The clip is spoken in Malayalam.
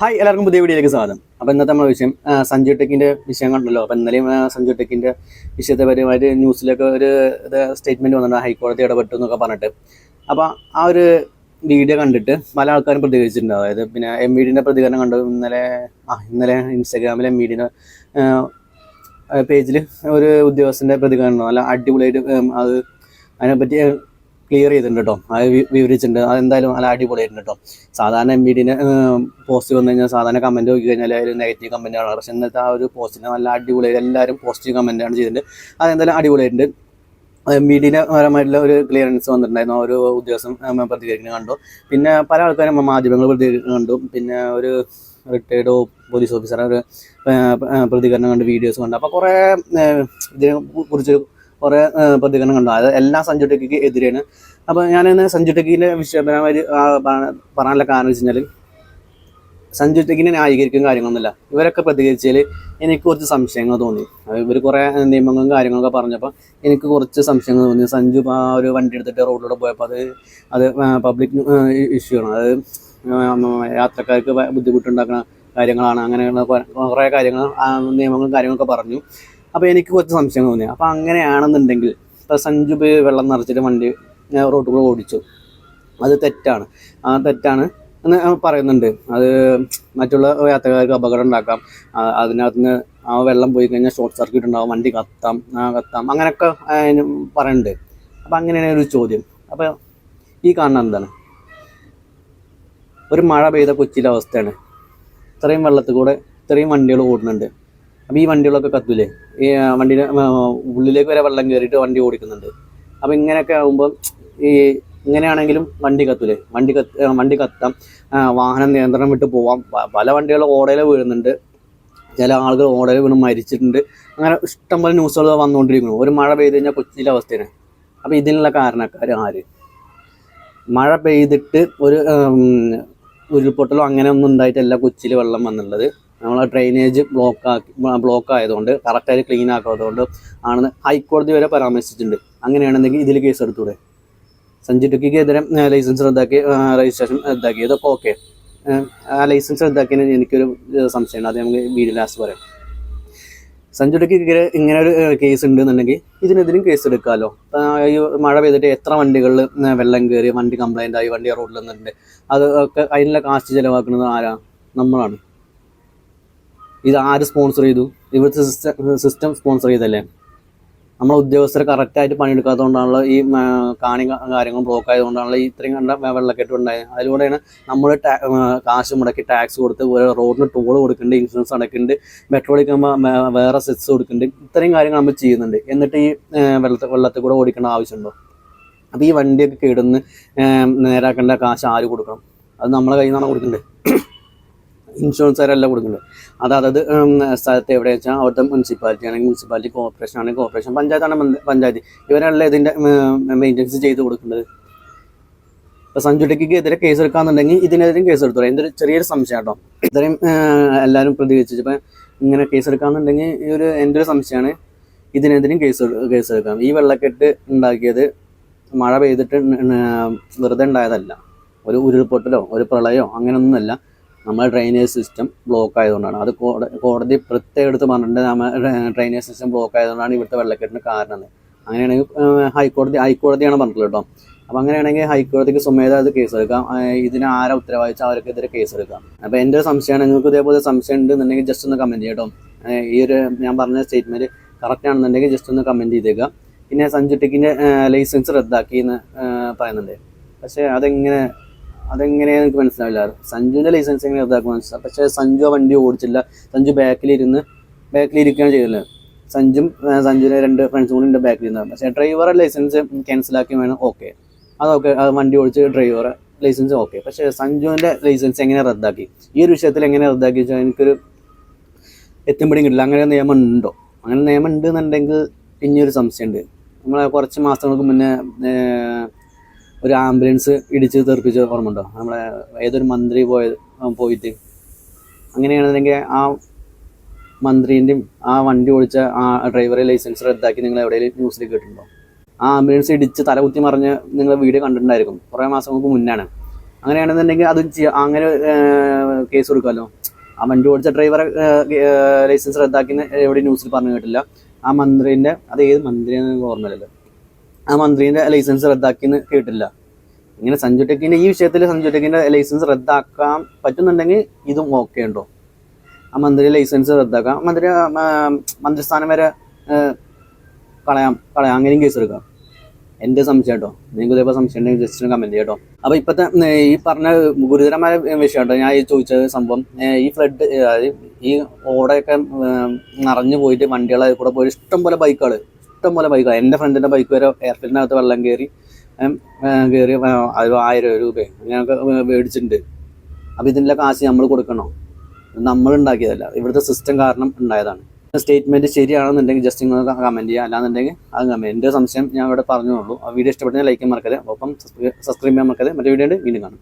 ഹായ് എല്ലാവർക്കും പുതിയ വീഡിയോയിലേക്ക് സ്വാഗതം. അപ്പോൾ ഇന്നത്തെ നമ്മുടെ വിഷയം സഞ്ജു ടെക്കിന്റെ വിഷയം കണ്ടല്ലോ. അപ്പോൾ ഇന്നലെയും സഞ്ജു ടെക്കിന്റെ വിഷയത്തെ പരമായിട്ട് ന്യൂസിലൊക്കെ ഒരു സ്റ്റേറ്റ്മെന്റ് വന്നിട്ടുണ്ട്. ഹൈക്കോടതി ഇടപെട്ടു എന്നൊക്കെ പറഞ്ഞിട്ട്. അപ്പോൾ ആ ഒരു വീഡിയോ കണ്ടിട്ട് പല ആൾക്കാരും പ്രതികരിച്ചിട്ടുണ്ട്. അതായത് പിന്നെ എം വി ഡിന്റെ പ്രതികരണം കണ്ടു. ഇന്നലെ ആ ഇന്നലെ ഇൻസ്റ്റാഗ്രാമിൽ എം വി ഡിന്റെ പേജിൽ ഒരു ഉദ്യോഗസ്ഥന്റെ പ്രതികരണം. നല്ല അടിപൊളിയായിട്ട് അത് അതിനെപ്പറ്റി ക്ലിയർ ചെയ്തിട്ടുണ്ട് കേട്ടോ അത് വിവരിച്ചിട്ടുണ്ട്. അതെന്തായാലും നല്ല അടിപൊളിയായിട്ടുണ്ട് കേട്ടോ സാധാരണ എം ബി പോസ്റ്റ് വന്നു കഴിഞ്ഞാൽ സാധാരണ കമന്റ് നോക്കി കഴിഞ്ഞാൽ അതിൽ നെഗറ്റീവ് കമന്റാണ് പക്ഷെ ഇന്നത്തെ ആ ഒരു പോസ്റ്റിന് നല്ല അടിപൊളിയായി എല്ലാവരും പോസിറ്റീവ് കമന്റാണ് ചെയ്തിട്ടുണ്ട്. അതെന്തായാലും അടിപൊളിയായിട്ടുണ്ട്. എം ബി ഡിന് പരമായിട്ടുള്ള ഒരു ക്ലിയറൻസ് വന്നിട്ടുണ്ടായിരുന്നു. ഒരു ഉദ്യോഗസ്ഥൻ പ്രതികരിക്കുന്നത് കണ്ടു. പിന്നെ പല ആൾക്കാരും മാധ്യമങ്ങൾ പ്രതികരിക്കുന്നത് കണ്ടു. പിന്നെ ഒരു റിട്ടയർഡ് പോലീസ് ഓഫീസറെ ഒരു പ്രതികരണം കണ്ട് വീഡിയോസ് കണ്ടു. അപ്പോൾ കുറേ ഇതിനെ കുറിച്ച് കുറേ പ്രതികരണം കണ്ടു അത് എല്ലാ സഞ്ജു ടെക്കിക്ക് എതിരെയാണ്. അപ്പോൾ ഞാനിന്ന് സഞ്ജു ആ, പറ- പറയാനുള്ള കാരണം വെച്ച് കഴിഞ്ഞാൽ സഞ്ജു ടെക്കിനെ ന്യായീകരിക്കും കാര്യങ്ങളൊന്നുമില്ല. ഇവരൊക്കെ പ്രതികരിച്ചതിൽ എനിക്ക് കുറച്ച് സംശയങ്ങൾ തോന്നി. ഇവർ കുറേ നിയമങ്ങളും കാര്യങ്ങളൊക്കെ പറഞ്ഞപ്പോൾ എനിക്ക് കുറച്ച് സംശയങ്ങൾ തോന്നി. സഞ്ജു ആ ഒരു വണ്ടി എടുത്തിട്ട് റോഡിലൂടെ പോയപ്പോൾ അത് അത് പബ്ലിക് ഇഷ്യൂ ആണ്. അത് യാത്രക്കാർക്ക് ബുദ്ധിമുട്ടുണ്ടാക്കുന്ന കാര്യങ്ങളാണ്. അങ്ങനെയുള്ള കുറേ കാര്യങ്ങൾ നിയമങ്ങളും കാര്യങ്ങളൊക്കെ പറഞ്ഞു. അപ്പോൾ എനിക്ക് കുറച്ച് സംശയം തോന്നി. അപ്പോൾ അങ്ങനെയാണെന്നുണ്ടെങ്കിൽ ഇപ്പോൾ പോയി വെള്ളം നിറച്ചിട്ട് വണ്ടി റോഡ് കൂടെ ഓടിച്ചു. അത് തെറ്റാണ്. ആ തെറ്റാണ് എന്ന് പറയുന്നുണ്ട്. അത് മറ്റുള്ള യാത്രക്കാർക്ക് അപകടം ഉണ്ടാക്കാം. അതിനകത്ത് നിന്ന് ആ വെള്ളം പോയി കഴിഞ്ഞാൽ ഷോർട്ട് സർക്യൂട്ട് ഉണ്ടാവും വണ്ടി കത്താം കത്താം അങ്ങനെയൊക്കെ പറയുന്നുണ്ട്. അപ്പം അങ്ങനെയാണ് ഒരു ചോദ്യം. അപ്പോൾ ഈ കാണുന്ന എന്താണ്? ഒരു മഴ പെയ്ത കൊച്ചിയിലെ അവസ്ഥയാണ്. ഇത്രയും വെള്ളത്തിൽ കൂടെ ഇത്രയും വണ്ടികൾ ഓടുന്നുണ്ട്. അപ്പോൾ ഈ വണ്ടികളൊക്കെ കത്തൂലേ? ഈ വണ്ടിയുടെ ഉള്ളിലേക്ക് വരെ വെള്ളം കയറിയിട്ട് വണ്ടി ഓടിക്കുന്നുണ്ട്. അപ്പോൾ ഇങ്ങനെയൊക്കെ ആകുമ്പോൾ ഈ ഇങ്ങനെയാണെങ്കിലും വണ്ടി കത്തൂലേ? വണ്ടി കത്ത് വണ്ടി കത്താം. വാഹനം നിയന്ത്രണം വിട്ട് പോവാം. പല വണ്ടികൾ ഓടയിൽ വീഴുന്നുണ്ട്. ചില ആളുകൾ ഓടയിൽ വീണ് മരിച്ചിട്ടുണ്ട്. അങ്ങനെ ഇഷ്ടംപോലെ ന്യൂസുകൾ വന്നുകൊണ്ടിരിക്കുന്നു. ഒരു മഴ പെയ്ത് കഴിഞ്ഞാൽ കൊച്ചിയിലെ അവസ്ഥയാണ്. അപ്പോൾ ഇതിനുള്ള കാരണക്കാർ ആര്? മഴ പെയ്തിട്ട് ഒരു ഉരുൾപൊട്ടലോ അങ്ങനെ ഒന്നും ഉണ്ടായിട്ടല്ല കൊച്ചിയിൽ വെള്ളം വന്നുള്ളത്. നമ്മൾ ഡ്രെയിനേജ് ബ്ലോക്ക് ആക്കി ബ്ലോക്ക് ആയതുകൊണ്ട് കറക്റ്റായിട്ട് ക്ലീൻ ആക്കാത്തതുകൊണ്ട് ആണെന്ന് ഹൈക്കോടതി വരെ പരാമർശിച്ചിട്ടുണ്ട്. അങ്ങനെയാണെന്നെങ്കിൽ ഇതിൽ കേസ് എടുത്തൂടെ? സഞ്ജു ടുക്കിക്കെതിരെ ലൈസൻസ് റദ്ദാക്കി രജിസ്ട്രേഷൻ റദ്ദാക്കി. ഇതൊക്കെ ഓക്കെ ആ ലൈസൻസ് റദ്ദാക്കിയതിന് എനിക്കൊരു സംശയമാണ് സംശയമുണ്ട്. അത് നമുക്ക് വീഡിയോ ലാസ്റ്റ് പറയാം. സഞ്ജു ടുക്കിക്കെതിരെ ഇങ്ങനെ ഒരു കേസ് ഉണ്ടെന്നുണ്ടെങ്കിൽ ഇതിനെതിരും കേസ് എടുക്കാമല്ലോ ഈ മഴ പെയ്തിട്ട് എത്ര വണ്ടികളിൽ വെള്ളം കയറി വണ്ടി കംപ്ലൈന്റ് ആയി വണ്ടി റോഡിൽ നിന്നിട്ടുണ്ട്. അത് ഒക്കെ അതിനുള്ള കാശ് ചിലവാക്കുന്നത് ആരാ? നമ്മളാണ്. ഇത് ആര് സ്പോൺസർ ചെയ്തു? ഇവിടുത്തെ സിസ്റ്റം സിസ്റ്റം സ്പോൺസർ ചെയ്തല്ലേ? നമ്മളെ ഉദ്യോഗസ്ഥരെ കറക്റ്റായിട്ട് പണിയെടുക്കാത്തതുകൊണ്ടാണല്ലോ ഈ കാണി കാര്യങ്ങൾ ബ്ലോക്ക് ആയതുകൊണ്ടാണല്ലോ ഇത്രയും കണ്ട വെള്ളക്കെട്ട് ഉണ്ടായത്. അതിലൂടെയാണ് നമ്മൾ കാശ് മുടക്കി ടാക്സ് കൊടുത്ത് റോഡിന് ടോൾ കൊടുക്കുന്നുണ്ട് ഇൻഷുറൻസ് അടക്കുന്നുണ്ട് പെട്രോൾ വേറെ സെറ്റ്സ് കൊടുക്കുന്നുണ്ട് ഇത്രയും കാര്യങ്ങൾ നമ്മൾ ചെയ്യുന്നുണ്ട്. എന്നിട്ട് ഈ വെള്ളത്തെ വെള്ളത്തിൽ കൂടെ ഓടിക്കേണ്ട ആവശ്യമുണ്ടോ? അപ്പോൾ ഈ വണ്ടിയൊക്കെ കേടുന്ന് നേരാക്കേണ്ട കാശ് ആര് കൊടുക്കണം? അത് നമ്മളെ കയ്യിൽ നിന്നാണ് കൊടുക്കേണ്ടത് ഇൻഷുറൻസുകാരല്ല കൊടുക്കുന്നത് അത് അതത് സ്ഥലത്ത് എവിടെ വെച്ചാൽ അവിടുത്തെ മുനിസിപ്പാലിറ്റി ആണെങ്കിൽ മുനിസിപ്പാലിറ്റി കോർപ്പറേഷൻ ആണെങ്കിൽ കോർപ്പറേഷൻ പഞ്ചായത്താണ് പഞ്ചായത്ത്. ഇവരല്ല ഇതിന്റെ മെയിന്റെനൻസ് ചെയ്ത് കൊടുക്കേണ്ടത് ഇപ്പോൾ സഞ്ജു ടെക്കിക്ക് എതിരെ കേസ് എടുക്കാന്നുണ്ടെങ്കിൽ ഇതിനെതിരെ കേസ് എടുത്തോളൂ എന്തൊരു ചെറിയൊരു സംശയം കേട്ടോ. ഇത്രയും എല്ലാവരും പ്രതികരിച്ചു ഇപ്പം ഇങ്ങനെ കേസ് എടുക്കാന്നുണ്ടെങ്കിൽ ഈ ഒരു എന്റെ ഒരു സംശയമാണ് ഇതിനെതിരെയും കേസ് കേസ് എടുക്കാം ഈ വെള്ളക്കെട്ട് ഉണ്ടാക്കിയത് മഴ പെയ്തിട്ട് വെറുതെ ഉണ്ടായതല്ല. ഒരു ഉരുൾപൊട്ടലോ ഒരു പ്രളയോ അങ്ങനെയൊന്നുമല്ല. നമ്മുടെ ഡ്രെയിനേജ് സിസ്റ്റം ബ്ലോക്ക് ആയതുകൊണ്ടാണ്. അത് കോടതി പ്രത്യേകം എടുത്ത് പറഞ്ഞിട്ടുണ്ട് നമ്മൾ ഡ്രെയിനേജ് സിസ്റ്റം ബ്ലോക്ക് ആയതുകൊണ്ടാണ് ഇവിടുത്തെ വെള്ളക്കെട്ടിന് കാരണം. അങ്ങനെയാണെങ്കിൽ ഹൈക്കോടതി ഹൈക്കോടതിയാണ് പറഞ്ഞിട്ടുള്ളത് കേട്ടോ. അപ്പം അങ്ങനെയാണെങ്കിൽ ഹൈക്കോടതിക്ക് സ്വമേധ അത് കേസ് എടുക്കാം. ഏഹ്, ഇതിന് ആരാ ഉത്തരവാദിച്ച അവർക്കെതിരെ കേസ് എടുക്കാം. അപ്പോൾ എന്റെ സംശയമാണ്. നിങ്ങൾക്ക് ഇതേപോലെ സംശയം ഉണ്ടെന്നുണ്ടെങ്കിൽ ജസ്റ്റ് ഒന്ന് കമന്റ് ചെയ്യട്ടോ ഈ ഒരു ഞാൻ പറഞ്ഞ സ്റ്റേറ്റ്മെന്റ് കറക്റ്റ് ആണെന്നുണ്ടെങ്കിൽ ജസ്റ്റ് ഒന്ന് കമന്റ് ചെയ്തേക്കുക പിന്നെ സഞ്ജു ടെക്കിന്റെ ലൈസൻസ് റദ്ദാക്കി എന്ന് പറയുന്നുണ്ട്. പക്ഷേ അതെങ്ങനെ അതെങ്ങനെയാണെന്ന് എനിക്ക് മനസ്സിലാവില്ല. സഞ്ജുവിന്റെ ലൈസൻസ് എങ്ങനെ റദ്ദാക്കും മനസ്സിലാവും പക്ഷേ സഞ്ജു ആ വണ്ടി ഓടിച്ചില്ല. സഞ്ജു ബാക്കിലിരുന്ന് ബാക്കിലിരിക്കുകയാണ് ചെയ്തത്. സഞ്ജും സഞ്ജുവിനെ രണ്ട് ഫ്രണ്ട്സും കൂടി ഉണ്ട് ബാക്കിലിരുന്നത് പക്ഷേ ഡ്രൈവറെ ലൈസൻസ് ക്യാൻസലാക്കി വേണം ഓക്കെ അതൊക്കെ അത് വണ്ടി ഓടിച്ച് ഡ്രൈവറെ ലൈസൻസ് ഓക്കെ പക്ഷേ സഞ്ജുവിന്റെ ലൈസൻസ് എങ്ങനെ റദ്ദാക്കി? ഈ ഒരു വിഷയത്തിൽ എങ്ങനെ റദ്ദാക്കി വെച്ചാൽ എനിക്കൊരു എത്തുമ്പോഴും കിട്ടില്ല. അങ്ങനെ നിയമം ഉണ്ടോ അങ്ങനെ നിയമം ഉണ്ട് എന്നുണ്ടെങ്കിൽ ഇനിയൊരു സംശയമുണ്ട്. നമ്മളെ കുറച്ച് മാസങ്ങൾക്ക് മുന്നേ ഒരു ആംബുലൻസ് ഇടിച്ച് തെറിപ്പിച്ച ഓർമ്മ ഉണ്ടോ നമ്മളെ ഏതൊരു മന്ത്രി പോയത് പോയിട്ട്. അങ്ങനെയാണെന്നുണ്ടെങ്കിൽ ആ മന്ത്രിന്റെയും ആ വണ്ടി ഓടിച്ച ആ ഡ്രൈവറെ ലൈസൻസ് റദ്ദാക്കി നിങ്ങൾ എവിടെയെങ്കിലും ന്യൂസിൽ കേട്ടിട്ടുണ്ടോ? ആ ആംബുലൻസ് ഇടിച്ച് തലകുത്തി മറിഞ്ഞ് നിങ്ങൾ വീഡിയോ കണ്ടിട്ടുണ്ടായിരിക്കും. കുറേ മാസങ്ങൾക്ക് മുന്നാണ്. അങ്ങനെയാണെന്നുണ്ടെങ്കിൽ അത് അങ്ങനെ കേസ് കൊടുക്കാമല്ലോ ആ വണ്ടി ഓടിച്ച ഡ്രൈവറെ ലൈസൻസ് റദ്ദാക്കി എവിടെ ന്യൂസിൽ പറഞ്ഞു കേട്ടില്ല. ആ മന്ത്രിന്റെ അത് ഏത് മന്ത്രിയാണെന്ന് ഓർമ്മയില്ലല്ലോ. ആ മന്ത്രിന്റെ ലൈസൻസ് റദ്ദാക്കിന്ന് കേട്ടില്ല. ഇങ്ങനെ സഞ്ജു ടെക്കിന്റെ ഈ വിഷയത്തിൽ സഞ്ജു ടെക്കിന്റെ ലൈസൻസ് റദ്ദാക്കാൻ പറ്റുന്നുണ്ടെങ്കിൽ ഇതും ഓക്കെ ഉണ്ടോ? ആ മന്ത്രി ലൈസൻസ് റദ്ദാക്കാം. മന്ത്രി മന്ത്രിസ്ഥാനം വരെ കളയാം കളയാം അങ്ങനെയും കേസ് എടുക്കാം. എന്റെ സംശയം കേട്ടോ. നിങ്ങൾക്ക് ഇതേപോലെ സംശയം ഉണ്ടെങ്കിൽ ജസ്റ്റ് കമന്റ് കേട്ടോ അപ്പൊ ഇപ്പത്തെ ഈ പറഞ്ഞ ഗുരുതരമായ വിഷയം കേട്ടോ ഞാൻ ഈ ചോദിച്ച സംഭവം ഈ ഫ്ലഡ് ഈ ഓടയൊക്കെ നിറഞ്ഞു പോയിട്ട് വണ്ടികളെ കൂടെ പോയിട്ട് ഇഷ്ടം പോലെ ബൈക്കുകൾ ഇഷ്ടം പോലെ ബൈക്ക് എന്റെ ഫ്രണ്ടിന്റെ ബൈക്ക് വരെ എയർഫീൽഡിനകത്ത് വെള്ളം കയറി കയറി അത് ആയിരം രൂപ. അങ്ങനെയൊക്കെ മേടിച്ചിട്ടുണ്ട്. അപ്പൊ ഇതിന്റെ കാശ് നമ്മൾ കൊടുക്കണോ? നമ്മൾ ഉണ്ടാക്കിയതല്ല. ഇവിടുത്തെ സിസ്റ്റം കാരണം ഉണ്ടായതാണ്. സ്റ്റേറ്റ്മെന്റ് ശരിയാണെന്നുണ്ടെങ്കിൽ ജസ്റ്റ് നിങ്ങൾ കമന്റ് ചെയ്യുക. അല്ലാന്നുണ്ടെങ്കിൽ അത് കമന്റ് എന്റെ സംശയം ഞാൻ ഇവിടെ പറഞ്ഞോളൂ ആ വീഡിയോ ഇഷ്ടപ്പെട്ടെങ്കിൽ ലൈക്ക് മറക്കരുത്. ഒപ്പം സബ്സ്ക്രൈബ് ചെയ്യാൻ മറക്കരുത്. മറ്റേ വീഡിയോ വീണ്ടും കാണും.